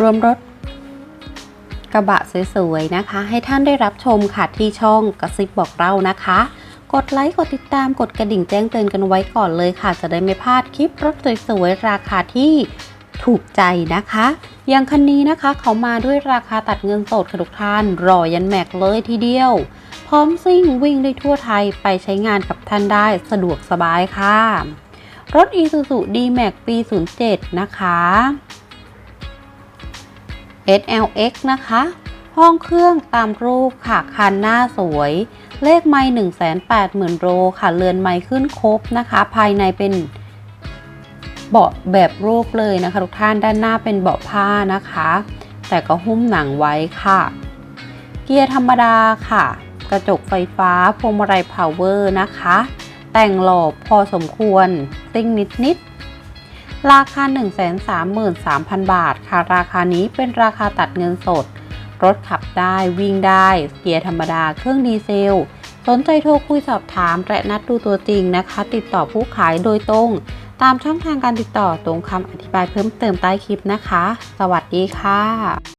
รวมรถกระบะสวยๆนะคะ ให้ท่านได้รับชมค่ะที่ช่องกระซิบบอกเล่านะคะ กดไลค์กดติดตามกดกระดิ่งแจ้งเตือนกันไว้ก่อนเลยค่ะ จะได้ไม่พลาดคลิปรถสวยๆราคาที่ถูกใจนะคะ อย่างคันนี้นะคะเขามาด้วยราคาตัดเงินสดค่ะทุกท่าน รอยันแม็กเลยทีเดียว พร้อมซิ่งวิ่งได้ทั่วไทยไปใช้งานกับท่านได้สะดวกสบายค่ะ รถ Isuzu D-Max ปี 07 นะคะ SLX นะคะ ห้องเครื่องตามรูปค่ะ คันหน้าสวย เลขไม่180,000โลค่ะ เรือนไม้ขึ้นครบนะคะ ภายในเป็นเบาะแบบรูปเลยนะคะ ทุกท่านด้านหน้าเป็นเบาะผ้านะคะ แต่ก็หุ้มหนังไว้ค่ะ เกียร์ธรรมดาค่ะ กระจกไฟฟ้าพวงมาลัยพาวเวอร์นะคะ แต่งหล่อพอสมควรติ้งนิดนิดๆ ราคา 133,000 บาท ค่ะ ราคานี้เป็นราคาตัดเงินสด รถขับได้วิ่งได้เกียร์ธรรมดาเครื่องดีเซล สนใจโทรคุยสอบถาม และนัดดูตัวจริงนะคะ ติดต่อผู้ขายโดยตรง ตามช่องทางการติดต่อตรงคำอธิบายเพิ่มเติมใต้คลิปนะคะ สวัสดีค่ะ